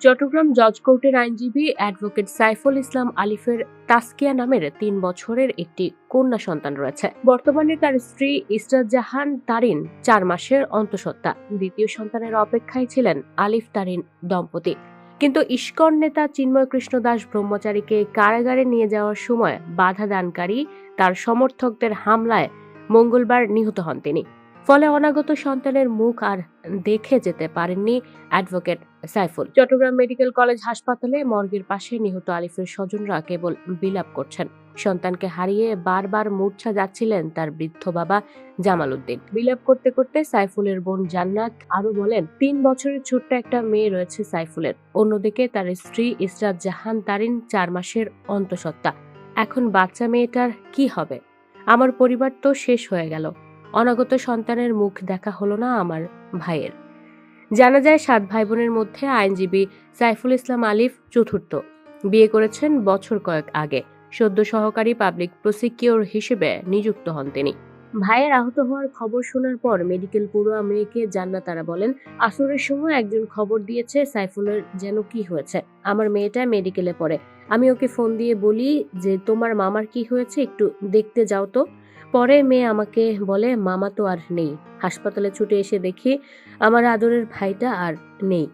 চট্টগ্রাম জজ কোর্টের আইনজীবী অ্যাডভোকেট সাইফুল ইসলাম আলিফের তাস্কিয়া নামের তিন বছরের একটি কন্যা সন্তান রয়েছে। বর্তমানে তার স্ত্রী ইসরাত জাহান তারিন চার মাসের অন্তঃসত্ত্বা। দ্বিতীয় সন্তানের অপেক্ষায় ছিলেন আলিফ তারিন দম্পতি। কিন্তু ইস্কন নেতা চিন্ময় কৃষ্ণ দাস ব্রহ্মচারীকে কারাগারে নিয়ে যাওয়ার সময় বাধা দানকারী তার সমর্থকদের হামলায় মঙ্গলবার নিহত হন তিনি। ফলে অনাগত সন্তানের মুখ আর দেখে যেতে পারেননি advocate Saiful. Chittagong medical college হাসপাতালে মর্গের পাশে নিহত আলিফের স্বজনরা কেবল বিলাপ করছেন। সন্তানকে হারিয়ে বারবার মূর্ছা যাচ্ছিলেন তার বৃদ্ধ বাবা জামাল উদ্দিন। বিলাপ করতে করতে সাইফুলের বোন জান্নাত আরও বলেন, তিন বছরের ছোট্ট একটা মেয়ে রয়েছে সাইফুলের। অন্যদিকে তার স্ত্রী ইসরাত জাহান তারিন চার মাসের অন্তঃসত্ত্বা। এখন বাচ্চা মেয়েটার কি হবে? আমার পরিবার তো শেষ হয়ে গেল। অনাগত সন্তানের মুখ দেখা হলো না আমার ভাইয়ের। জানা যায় সাত ভাই বোনের মধ্যে আইনজীবী সাইফুল ইসলাম আলিফ চতুর্থ। বিয়ে করেছেন বছর কয়েক আগে। সদ্য সহকারী পাবলিক প্রসিকিউর হিসেবে নিযুক্ত হন তিনি। ভাইয়ের আহত হওয়ার খবর শোনার পর মেডিকেল পড়ুয়া মেয়েকে জান্না তারা বলেন, আসরের সময় একজন খবর দিয়েছে সাইফুলের যেন কি হয়েছে। আমার মেয়েটা মেডিকেলে পড়ে। আমি ওকে ফোন দিয়ে বলি যে, তোমার মামার কি হয়েছে? একটু দেখতে যাও তো। পরে মেয়ে আমাকে বলে, মামা তো আর নেই। হাসপাতালে ছুটে এসে দেখি আমার আদরের ভাইটা আর নেই।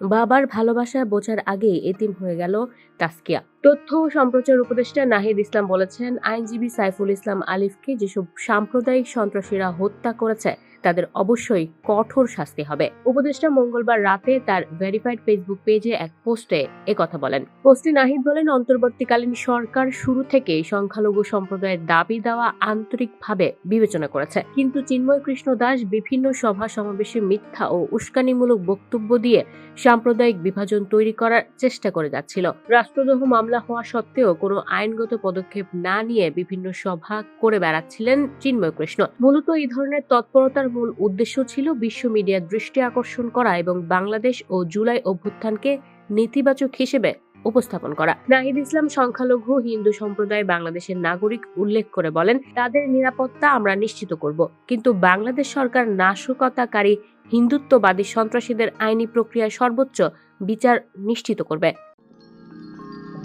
বাবার ভালোবাসা বোঝার আগে এতিম হয়ে গেল তাস্কিয়া। তথ্য ও সম্প্রচার উপদেষ্টা নাহিদ ইসলাম বলেছেন, আইনজীবী সাইফুল ইসলাম আলিফকে যেসব সাম্প্রদায়িক সন্ত্রাসীরা হত্যা করেছে, তাদের অবশ্যই কঠোর শাস্তি হবে। উপদেষ্টা মঙ্গলবার রাতে তার ভেরিফাইড ফেসবুক পেজে এক পোস্টে একথা বলেন। পোস্টে নাহিদ বলেন, অন্তর্বর্তীকালীন সরকার শুরু থেকেই সংখ্যালঘু সম্প্রদায়ের দাবি দেওয়া আন্তরিকভাবে বিবেচনা করেছে। কিন্তু চিন্ময় কৃষ্ণ দাস বিভিন্ন সভা সমাবেশে মিথ্যা ও উস্কানিমূলক বক্তব্য দিয়ে সাম্প্রদায়িক বিভাজন তৈরি করার চেষ্টা করে যাচ্ছিল। রাষ্ট্রদ্রোহ মামলা হওয়া সত্ত্বেও কোনো আইনগত পদক্ষেপ না নিয়ে বিভিন্ন সভা করে বেড়াচ্ছিলেন চিন্ময় কৃষ্ণ। মূলত এই ধরনের তৎপরতার মূল উদ্দেশ্য ছিল বিশ্ব মিডিয়ার দৃষ্টি আকর্ষণ করা এবং বাংলাদেশ ও জুলাই অভ্যুত্থানকে নেতিবাচক হিসেবে উপস্থাপন করা। নাহিদ ইসলাম সংখ্যালঘু হিন্দু সম্প্রদায় বাংলাদেশের নাগরিক উল্লেখ করে বলেন, তাদের নিরাপত্তা আমরা নিশ্চিত করব। কিন্তু বাংলাদেশ সরকার নাশকতাকারী হিন্দুত্ববাদী সন্ত্রাসীদের আইনি প্রক্রিয়ায় সর্বোচ্চ বিচার নিশ্চিত করবে।